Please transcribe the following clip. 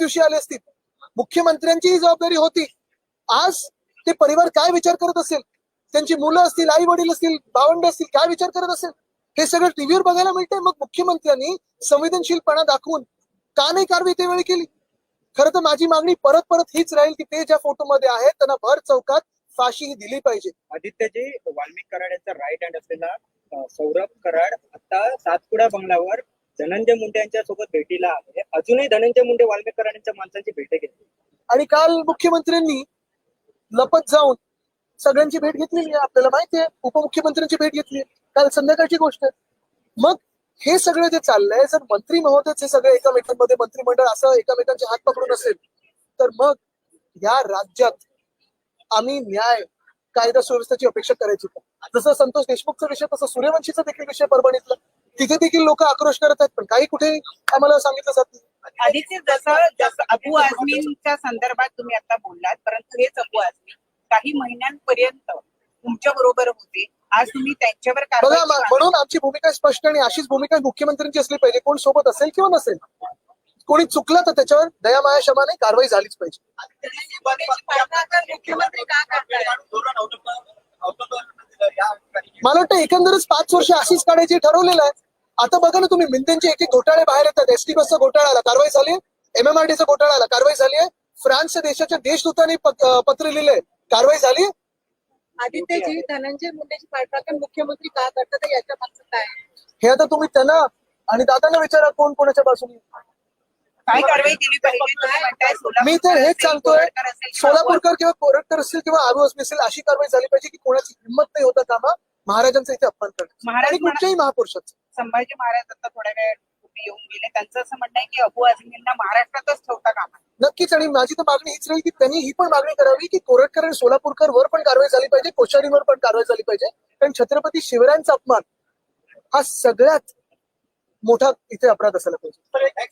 दिवशी आले असतील मुख्यमंत्र्यांचीही जबाबदारी होती. आज ते परिवार काय विचार करत असेल? त्यांची मुलं असतील आई वडील असतील भावंड असतील काय विचार करत असेल? हे सगळं टीव्हीवर बघायला मिळतंय. मग मुख्यमंत्र्यांनी संवेदनशीलपणा दाखवून का नाही कारवाई त्यावेळी केली? खरं तर माझी मागणी परत परत हीच राहील की ते ज्या फोटोमध्ये आहेत त्यांना भर चौकात फाशी ही दिली पाहिजे. आदित्यजी वाल्मिक कराड यांचा राईट हँड असलेला सौरभ कराड आता सातपुडा बंगल्यावर धनंजय मुंडे यांच्या सोबत भेटीला आले. अजूनही धनंजय मुंडे वाल्मिक यांच्या माणसांची भेट घेतली. आणि काल मुख्यमंत्र्यांनी लपत जाऊन सगळ्यांची भेट घेतलेली आहे आपल्याला माहिती आहे. उपमुख्यमंत्र्यांची भेट घेतली काल संध्याकाळची गोष्ट मग हे सगळं जे चाललंय जर मंत्री महोदय हे सगळे एकामेकांमध्ये मंत्रिमंडळ असं एकामेकांचे हात पकडून असेल तर मग या राज्यात आम्ही न्याय कायदा सुव्यवस्थेची अपेक्षा करायची जसं संतोष देशमुखचा विषय तसं सूर्यवंशीचा देखील विषय परभणीतला. तिथे देखील लोक आक्रोश करत आहेत पण काही कुठे आम्हाला सांगितलं जात नाही. आधीचे जसं जसं अबू आझमींच्या संदर्भात तुम्ही आता बोललात परंतु हेच अबू आझमी काही महिन्यांपर्यंत तुमच्या बरोबर होते. आज तुम्ही त्यांच्यावर बघा म्हणून आमची भूमिका स्पष्ट आणि अशीच भूमिका मुख्यमंत्र्यांची असली पाहिजे. कोण सोबत असेल किंवा नसेल. कोणी चुकलं तर त्याच्यावर दयामाया क्षमाने कारवाई झालीच पाहिजे. मला वाटतं एकंदरच पाच वर्ष अशीच काढायची ठरवलेलं आहे. आता बघा ना तुम्ही मिंदेंचे एक एक घोटाळे बाहेर येतात. एसटी बसचा घोटाळा आला कारवाई झाली एमएमआरडीचा घोटाळा आला कारवाई झाली आहे. फ्रान्सच्या देशाच्या देशदूतांनी पत्र लिहिलंय कारवाई झाली आदित्यजी धनंजय मुंडेची पाठराखण मुख्यमंत्री का करतात याच्या मागचं काय? हे आता तुम्ही त्यांना आणि दादांना विचारा कोण कोणाच्या बाजूने. काय कारवाई केली पाहिजे? मी तर हेच सांगतोय सोलापूरकर किंवा कोरटकर असतील किंवा आरू असेल अशी कारवाई झाली पाहिजे की कोणाची हिंमत नाही होता कामा महाराजांचा इथे अपमान करण्याची. महाराज आणि कुठच्याही महापुरुषाचं. संभाजी महाराज आता थोड्या वेळ येऊन गेले. त्यांचं असं म्हणणं आहे की अबू आझमींना महाराष्ट्रातच ठेवता कामा नये. नक्कीच. आणि माझी तर मागणी हीच राहील की त्यांनी ही पण मागणी करावी की कोरटकर आणि सोलापूरकर वर पण कारवाई झाली पाहिजे कोश्यारीवर पण कारवाई झाली पाहिजे. कारण छत्रपती शिवरायांचा अपमान हा सगळ्यात मोठा इथे अपराध असायला पाहिजे.